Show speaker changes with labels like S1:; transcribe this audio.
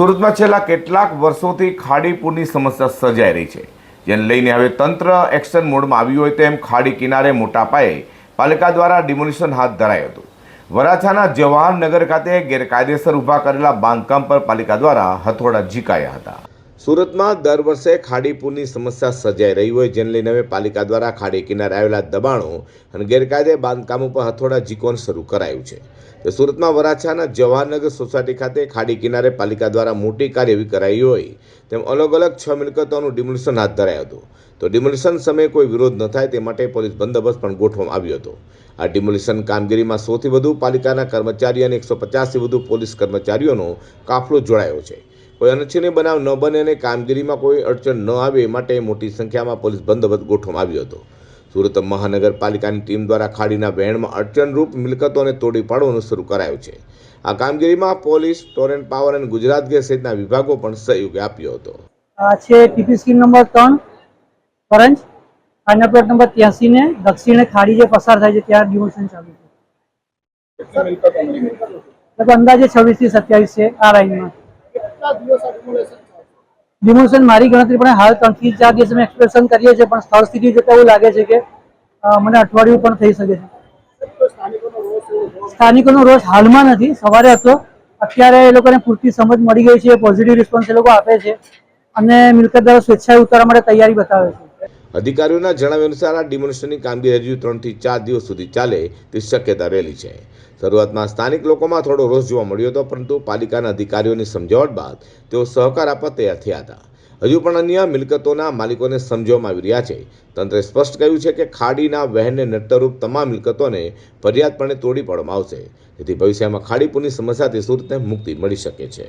S1: સુરતમાં છેલ્લા કેટલાક વર્ષોથી ખાડી પૂરની સમસ્યા સર્જાઈ રહી છે. જેને લઈને હવે તંત્ર એક્શન મોડમાં આવ્યું હોય તેમ ખાડી કિનારે મોટા પાયે પાલિકા દ્વારા ડિમોલિશન હાથ ધરાયું હતું. વરાછાના જવાહરનગર ખાતે ગેરકાયદેસર ઊભા કરેલા બાંધકામ પર પાલિકા દ્વારા હથોડા ઝીકાયા હતા. સુરતમાં દર વર્ષે ખાડી પૂરની સમસ્યા સર્જાઈ રહી હોય, જેને લઈને હવે પાલિકા દ્વારા ખાડી કિનારે આવેલા દબાણો અને ગેરકાયદે બાંધકામ ઉપર હથોડા ઝીકવાનું શરૂ કરાયું છે. તો સુરતમાં વરાછાના જવાહરનગર સોસાયટી ખાતે ખાડી કિનારે પાલિકા દ્વારા મોટી કાર્યવાહી કરાઈ હોય, તેમ અલગ અલગ છ મિલકતોનું ડિમોલિશન હાથ ધરાયું હતું. તો ડિમોલિશન સમયે કોઈ વિરોધ ન થાય, તે માટે પોલીસ બંદોબસ્ત પણ ગોઠવવામાં આવ્યો હતો. આ ડિમોલિશન કામગીરીમાં સૌથી વધુ પાલિકાના કર્મચારી અને એકસો પચાસથી વધુ પોલીસ કર્મચારીઓનો કાફલો જોડાયો છે. કોઈ અનિચ્છનીય બનાવ ન બને અને કામગીરીમાં કોઈ અડચણ ન આવે એ માટે મોટી સંખ્યામાં પોલીસ બંદોબસ્ત ગોઠવવામાં આવ્યો હતો. સુરત મહાનગરપાલિકાની ટીમ દ્વારા ખાડીના વહેણમાં અડચણરૂપ મિલકતોને તોડી પાડવાનું શરૂ કરાયું છે. આ કામગીરીમાં પોલીસ ટોરેન્ટ પાવર અને ગુજરાત ગેસ સહિતના વિભાગો પણ સહયોગ આપ્યો હતો.
S2: આ છે ટીપી સ્કીમ નંબર ત્રણ ફરંજ. ફાઇનલ પ્લોટ નંબર ત્યાસી ને દક્ષિણે ખાડી જે પસાર થાય છે ત્યાં ડિમોશન ચાલુ છે. લગભગ અંદાજે છવ્વીસથી સત્યાવીસ છે આ લાઈનમાં ડિમોશન મારી ગણતરી પણ હાલ ત્રણથી ચાર દિવસ અમે એક્સપ્રેશન કરીએ છીએ પણ સ્થળ સ્થિતિ જોતા એવું લાગે છે કે મને અઠવાડિયું પણ થઈ શકે છે. સ્થાનિકોનો રોષ હાલમાં નથી. સવારે હતો. અત્યારે એ લોકોને પૂરતી સમજ મળી ગઈ છે પોઝિટિવ રિસ્પોન્સ એ લોકો આપે છે. અને મિલકતદારો સ્વેચ્છાએ ઉતારવા માટે તૈયારી બતાવે છે.
S1: અધિકારીઓના જણાવ્યા અનુસાર આ ડિમોલિશનની કામગીરી હજુ ત્રણથી ચાર દિવસ સુધી ચાલે તેવી શક્યતા રહેલી છે. શરૂઆતમાં સ્થાનિક લોકોમાં થોડો રોષ જોવા મળ્યો હતો, પરંતુ પાલિકાના અધિકારીઓની સમજાવટ બાદ તેઓ સહકાર આપવા તૈયાર થયા હતા. હજુ પણ અન્ય મિલકતોના માલિકોને સમજવામાં આવી રહ્યા છે. તંત્રે સ્પષ્ટ કહ્યું છે કે ખાડીના વહેણને નડતરરૂપ તમામ મિલકતોને ફરિયાદપણે તોડી પાડવામાં આવશે. જેથી ભવિષ્યમાં ખાડીપુરની સમસ્યાથી સુરતને મુક્તિ મળી શકે છે.